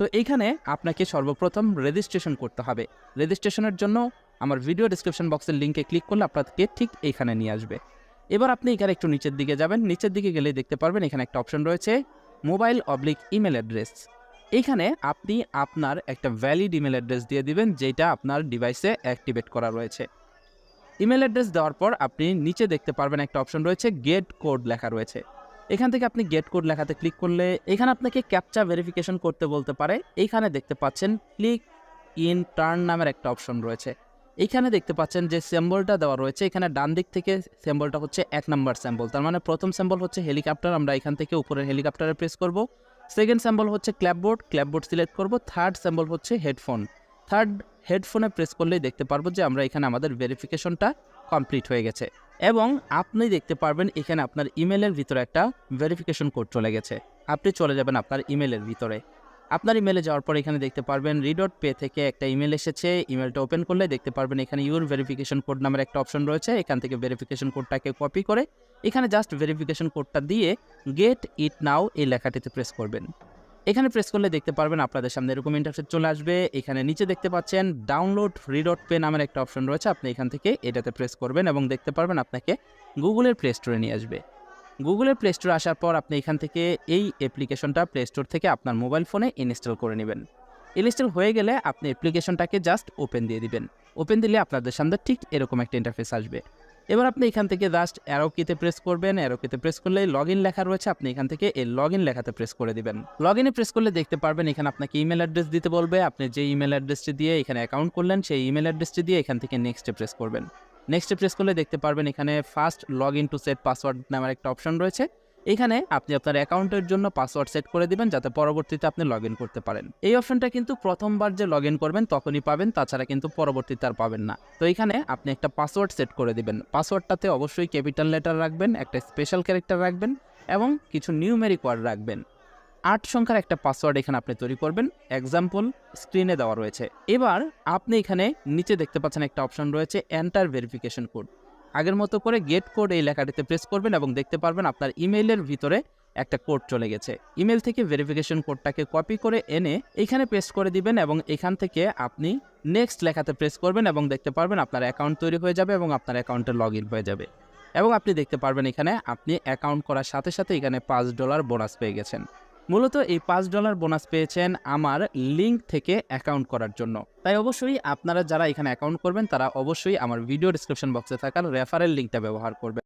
তো এইখানে আপনাকে সর্বপ্রথম রেজিস্ট্রেশন করতে হবে। রেজিস্ট্রেশনের জন্য আমার ভিডিও ডিসক্রিপশন বক্সের লিঙ্কে ক্লিক করলে আপনাকে ঠিক এইখানে নিয়ে আসবে। এবার আপনি এখানে একটু নিচের দিকে যাবেন। নিচের দিকে গেলে দেখতে পারবেন এখানে একটা অপশন রয়েছে মোবাইল অবলিক ইমেল অ্যাড্রেস এইখানে আপনি আপনার একটা ভ্যালিড ইমেল অ্যাড্রেস দিয়ে দিবেন যেটা আপনার ডিভাইসে অ্যাক্টিভেট করা রয়েছে। ইমেল অ্যাড্রেস দেওয়ার পর আপনি নিচে দেখতে পারবেন একটা অপশন রয়েছে গেট কোড লেখা রয়েছে। এখান থেকে আপনি গেট কোড লেখাতে ক্লিক করলে এখানে আপনাকে ক্যাপচা ভেরিফিকেশন করতে বলতে পারে। এইখানে দেখতে পাচ্ছেন ক্লিক ইন টার্ন নামের একটা অপশন রয়েছে। এইখানে দেখতে পাচ্ছেন যে সিম্বলটা দেওয়া রয়েছে। এখানে ডান দিক থেকে সিম্বলটা হচ্ছে এক নাম্বার স্যাম্বল তার মানে প্রথম স্যাম্বল হচ্ছে হেলিকপ্টার আমরা এখান থেকে উপরের হেলিকপ্টারে প্রেস করব। সেকেন্ড স্যাম্বল হচ্ছে ক্ল্যাপবোর্ড ক্ল্যাপবোর্ড সিলেক্ট করব। থার্ড স্যাম্বল হচ্ছে হেডফোন থার্ড হেডফোনে প্রেস করলেই দেখতে পারব যে আমরা এখানে আমাদের ভেরিফিকেশনটা কমপ্লিট হয়ে গেছে। এবং আপনি দেখতে পারবেন এখানে আপনার ইমেলের ভিতরে একটা ভেরিফিকেশন কোড চলে গেছে। আপনি চলে যাবেন আপনার ইমেলের ভিতরে। আপনার ইমেলে যাওয়ার পর এখানে দেখতে পারবেন রিডট পে থেকে একটা ইমেল এসেছে। ইমেলটা ওপেন করলে দেখতে পারবেন এখানে ইউর ভেরিফিকেশন কোড নামের একটা অপশন রয়েছে। এখান থেকে ভেরিফিকেশন কোডটাকে কপি করে এখানে জাস্ট ভেরিফিকেশন কোডটা দিয়ে গেট ইট নাও এই লেখাটিতে প্রেস করবেন। এখানে প্রেস করলে দেখতে পারবেন আপনাদের সামনে এরকম ইন্টারফেস চলে আসবে। এখানে নিচে দেখতে পাচ্ছেন ডাউনলোড রিডট পে নামের একটা অপশন রয়েছে। আপনি এখান থেকে এটাতে প্রেস করবেন এবং দেখতে পারবেন আপনাকে গুগলের প্লে স্টোরে নিয়ে আসবে। গুগলের প্লে স্টোরে আসার পর আপনি এখান থেকে এই অ্যাপ্লিকেশনটা প্লে স্টোর থেকে আপনার মোবাইল ফোনে ইনস্টল করে নেবেন। ইনস্টল হয়ে গেলে আপনি অ্যাপ্লিকেশনটাকে জাস্ট ওপেন দিয়ে দিবেন। ওপেন দিলে আপনাদের সামনে ঠিক এরকম একটা ইন্টারফেস আসবে। এবার আপনি এখান থেকে জাস্ট অ্যারোকিতে প্রেস করবেন। অ্যারোকিতে প্রেস করলে লগ ইন লেখা রয়েছে। আপনি এখান থেকে এই লগ ইন লেখাতে প্রেস করে দিবেন। লগ প্রেস করলে দেখতে পারবেন এখানে আপনাকে ইমেল অ্যাড্রেস দিতে বলবে। আপনি যে ইমেল অ্যাড্রেসটি দিয়ে এখানে অ্যাকাউন্ট করলেন, সেই ইমেল অ্যাড্রেসটি দিয়ে এখান থেকে নেক্সটে প্রেস করবেন। নেক্সটে প্রেস করলে দেখতে পারবেন এখানে first log in to set password নামের একটা অপশন রয়েছে। এখানে আপনি আপনার অ্যাকাউন্টের জন্য পাসওয়ার্ড সেট করে দিবেন, যাতে পরবর্তীতে আপনি লগ করতে পারেন। এই অপশনটা কিন্তু প্রথমবার যে লগ করবেন, তখনই পাবেন, তাছাড়া কিন্তু পরবর্তীতে আর পাবেন না। তো এখানে আপনি একটা পাসওয়ার্ড সেট করে দিবেন। পাসওয়ার্ডটাতে অবশ্যই ক্যাপিটাল লেটার রাখবেন, একটা স্পেশাল ক্যারেক্টার রাখবেন এবং কিছু নিউমেরিক ওয়ার্ড রাখবেন। আট সংখ্যার একটা পাসওয়ার্ড এখানে আপনি তৈরি করবেন। এক্সাম্পল স্ক্রিনে দেওয়া রয়েছে। এবার আপনি এখানে নিচে দেখতে পাচ্ছেন একটা অপশন রয়েছে এন্টার ভেরিফিকেশন কোড আগের মতো করে গেট কোড এই লেখাটিতে প্রেস করবেন এবং দেখতে পারবেন আপনার ইমেইলের ভিতরে একটা কোড চলে গেছে। ইমেল থেকে ভেরিফিকেশন কোডটাকে কপি করে এনে এখানে পেস্ট করে দিবেন এবং এখান থেকে আপনি নেক্সট লেখাতে প্রেস করবেন এবং দেখতে পারবেন আপনার অ্যাকাউন্ট তৈরি হয়ে যাবে এবং আপনার অ্যাকাউন্টে লগ হয়ে যাবে। এবং আপনি দেখতে পারবেন এখানে আপনি অ্যাকাউন্ট করার সাথে সাথে এখানে পাঁচ ডলার বোনাস পেয়ে গেছেন। মূলত এই পাঁচ ডলার বোনাস পেয়েছেন আমার লিঙ্ক থেকে অ্যাকাউন্ট করার জন্য। তাই অবশ্যই আপনারা যারা এখানে অ্যাকাউন্ট করবেন, তারা অবশ্যই আমার ভিডিও ডিসক্রিপশন বক্সে থাকার রেফারেল লিঙ্কটা ব্যবহার করবেন।